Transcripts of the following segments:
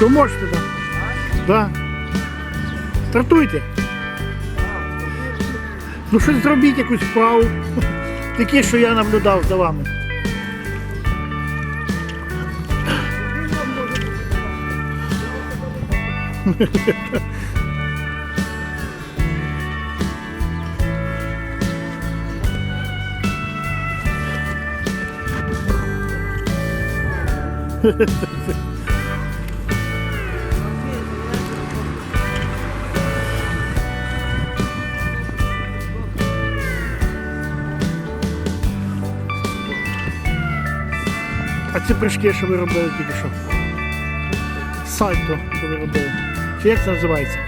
То можете, так. Да. Стартуйте. Ну щось зробіть якусь вправу. Таке, що я наблюдав за вами. А ці прыжки, що ви робили тільки що? Сальто, що ви робили. Чи як це називається?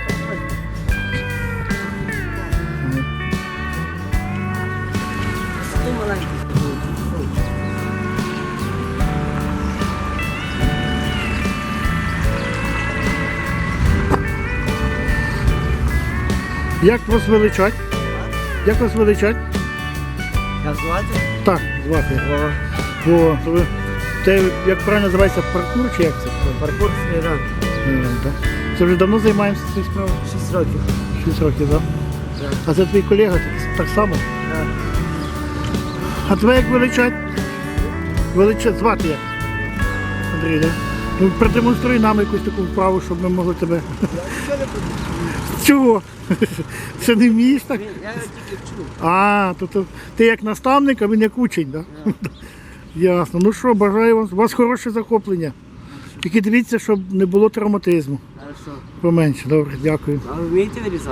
Як вас величать? Як вас величать? Як звати? Так, звати. О, то ви, це як правильно називається паркур чи як це? Паркур Сміран. Так. Це вже давно займаємося цією справою? 6 років. 6 років, так? Так. А це твій колега так, так само? Так. А тебе як величать? Величать звати як? Андрій, так? Ну, продемонструй нам якусь таку вправу, щоб ми могли тебе. Чого? Це не вмієш так? Я тільки вчу. А, то, то ти як наставник, а він як учень, так? Да? Ясно. Ну що, бажаю вам. У вас хороше захоплення. Тільки дивіться, щоб не було травматизму. Хорошо. Поменше. Добре, дякую. А ви вмієте вирізати?